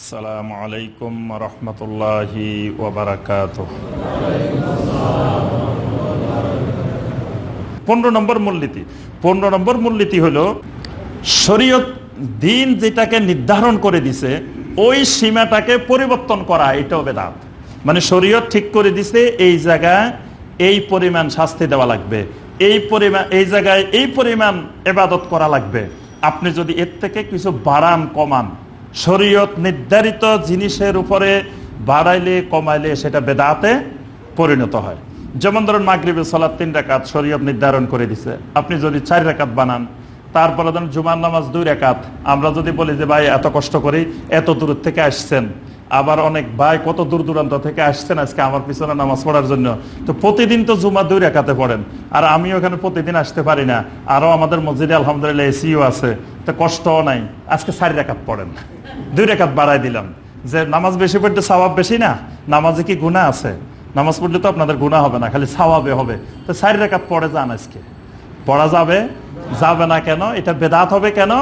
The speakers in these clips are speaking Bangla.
আসসালামু আলাইকুম রহমতুল্লাহি ওবরাকাত পনেরো নম্বর মূলনীতি। পনেরো নম্বর মূলনীতি হলো, শরীয়ত দিন যেটাকে নির্ধারণ করে দিছে, ওই সীমাটাকে পরিবর্তন করা এটাও বেদাত মানে শরীয়ত ঠিক করে দিছে, এই জায়গায় এই পরিমাণ শাস্তি দেওয়া লাগবে, এই পরিমাণ এই জায়গায় এই পরিমাণ এবাদত করা লাগবে। আপনি যদি এর থেকে কিছু বাড়ান, কমান শরীয়ত নির্ধারিত জিনিসের উপরে বাড়াইলে, কমাইলে সেটা বেদাতে পরিণত হয়। যেমন ধরুন, মাগরিবের সালাদ তিন রাকাত শরীয়ত নির্ধারণ করে দিছে। আপনি যদি চার রাকাত বানান, তারপরে ধরুন, জুমার নামাজ দুই রেখাত আমরা যদি বলি যে, ভাই, এত কষ্ট করি, এত দূর থেকে আসছেন। আবার অনেক, ভাই, কত দূর দূরান্ত থেকে আসছেন আজকে আমার পিছনে নামাজ পড়ার জন্য? তো প্রতিদিন তো জুমা দুই রেখাতে পড়েন। আর আমিও এখানে প্রতিদিন আসতে পারি না। আরও আমাদের মসজিদে আলহামদুলিল্লাহ এসিও আছে। তো কষ্টও নাই। আজকে চারি রেখাত পড়েন। দুই রেখাত বাড়াই দিলাম। যে নামাজ বেশি পড়তে স্বভাব বেশি না, নামাজে কি গুণা আছে? নামাজ পড়লে তো আপনাদের গুণা হবে না, খালি স্বভাবে হবে। তো চারি রেখাত পড়ে যান আজকে। পড়া যাবে? যাবে না কেন? এটা বেদাত হবে কেন?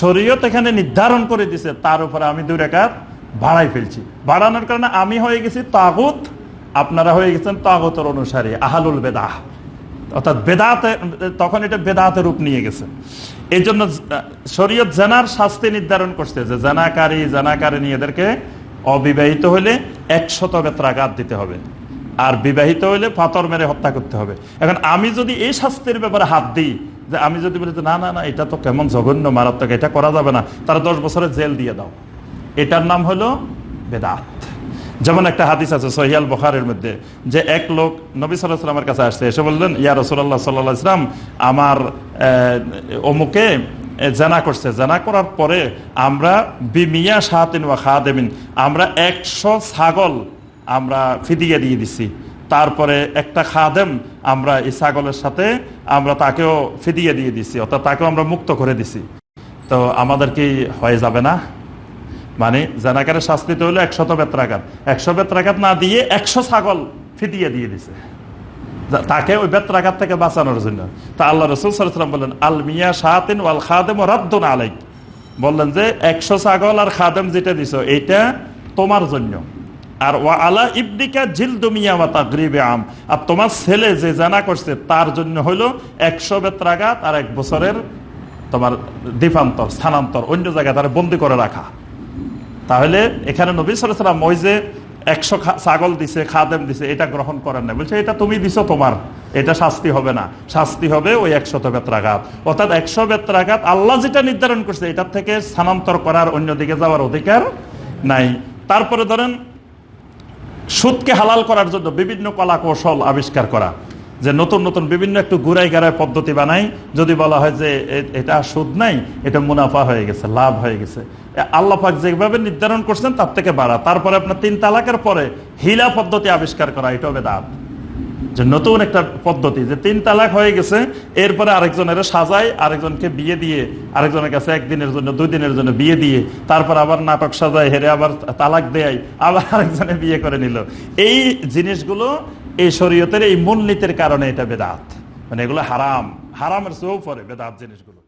শরীয়ত এখানে নির্ধারণ করে দিছে, তার উপরে আমি দুই রেখাত বাড়াই ফেলছি। বাড়ানোর কারণে আমি হয়ে গেছি তাগুত, আপনারা হয়ে গেছেন তাগুতের অনুসারী, আহালুল বেদাহ। অর্থাৎ বেদাতে, তখন এটা বেদাতে রূপ নিয়ে গেছে। এই জন্য শরীয়ত জেনার শাস্তি নির্ধারণ করছে যে জানাকারী, জেনাকারী এদেরকে অবিবাহিত হলে একশত বেত্রাঘাত দিতে হবে। আর বিবাহিত হইলে পাথর মেরে হত্যা করতে হবে। এখন আমি যদি এই শাস্তির ব্যাপারে হাত দিই, যে আমি যদি বলি না না না, এটা তো কেমন জঘন্য, মারাত্মক, এটা করা যাবে না, তারা দশ বছরের জেল দিয়ে দাও। এটার নাম হলো বেদাত। যেমন একটা হাদিস আছে সহিয়াল বখারের মধ্যে, যে এক লোক নবী সাল্লাহ সাল্লামের কাছে আসছে, এসে বললেন, ইয়া রসুল্লাহ সাল্লাহ ইসলাম আমার অমুকে জানা করছে। জানা করার পরে আমরা বিমিয়া সাহাতিন ওয়া খাদেমিন, আমরা একশো ছাগল আমরা ফিদিয়ে দিয়ে দিছি। তারপরে একটা খাদেম আমরা এই ছাগলের সাথে আমরা তাকেও ফিদিয়ে দিয়ে দিছি, অর্থাৎ তাকেও আমরা মুক্ত করে দিছি। তো আমাদের কি হয়ে যাবে না? মানে জানাকারের শাস্তিতে হলো একশত বেত্রাঘাত। একশো বেত্রাঘাত না দিয়ে একশো ছাগল ফিদিয়ে দিয়ে দিছে। তাকে ওই বেত্রাঘাত থেকে বাঁচানোর জন্য। তা আল্লাহ রসুল সাল্লাম বললেন, আল মিয়া শাহাতিন ওয়াল খাদেম রাদ্দুন আলাইক। বললেন যে, একশো ছাগল আর খাদেম যেটা দিছ, এইটা তোমার জন্য। আর ওয়া আলা ইবনিকা জিলদুমিয়া ওয়া তাগরিবে আম। আর তোমার ছেলে যে জানা করছে, তার জন্য হলো একশো বেত্রাঘাত আর এক বছরের তোমার দ্বীপান্তর, স্থানান্তর, অন্য জায়গায় তারা বন্দি করে রাখা। তাহলে এখানে নবী সালাম ওই যে একশো ছাগল দিছে, খাদেম দিছে, এটা গ্রহণ করেন না বলছে, এটা তুমি দিছো তোমার, এটা শাস্তি হবে না। শাস্তি হবে ওই একশত বেত্রাঘাত। অর্থাৎ একশো বেত্রাঘাত আল্লাহ যেটা নির্ধারণ করছে, এটার থেকে স্থানান্তর করার অন্যদিকে যাওয়ার অধিকার নাই। তারপরে ধরেন, সুদকে হালাল করার জন্য বিভিন্ন কলা কৌশল আবিষ্কার করা। যে নতুন নতুন বিভিন্ন একটু গুড়াই গাড়াই পদ্ধতি বানাই, যদি বলা হয় যে এটা সুদ নাই, এটা মুনাফা হয়ে গেছে, লাভ হয়ে গেছে। এ, আল্লাহ পাক যেভাবে নির্ধারণ করছেন তার থেকে বাড়া। তারপরে আপনার তিন তালাকের পরে হিলা পদ্ধতি আবিষ্কার করা, এটা হবে দাঁত। যে নতুন একটা পদ্ধতি, যে তিন তালাক হয়ে গেছে, এরপরে আরেকজনের সাজায়, আরেকজনকে বিয়ে দিয়ে, আরেকজনের কাছে একদিনের জন্য, দুই দিনের জন্য বিয়ে দিয়ে, তারপর আবার নাটক সাজায়, হেরে আবার তালাক দেয় আবার আরেকজনে বিয়ে করে নিল। এই জিনিসগুলো এই শরীয়তের এই মূলনীতির কারণে এটা বেদাত। মানে এগুলো হারাম। হারামের চেয়েও পরে বেদাত জিনিসগুলো।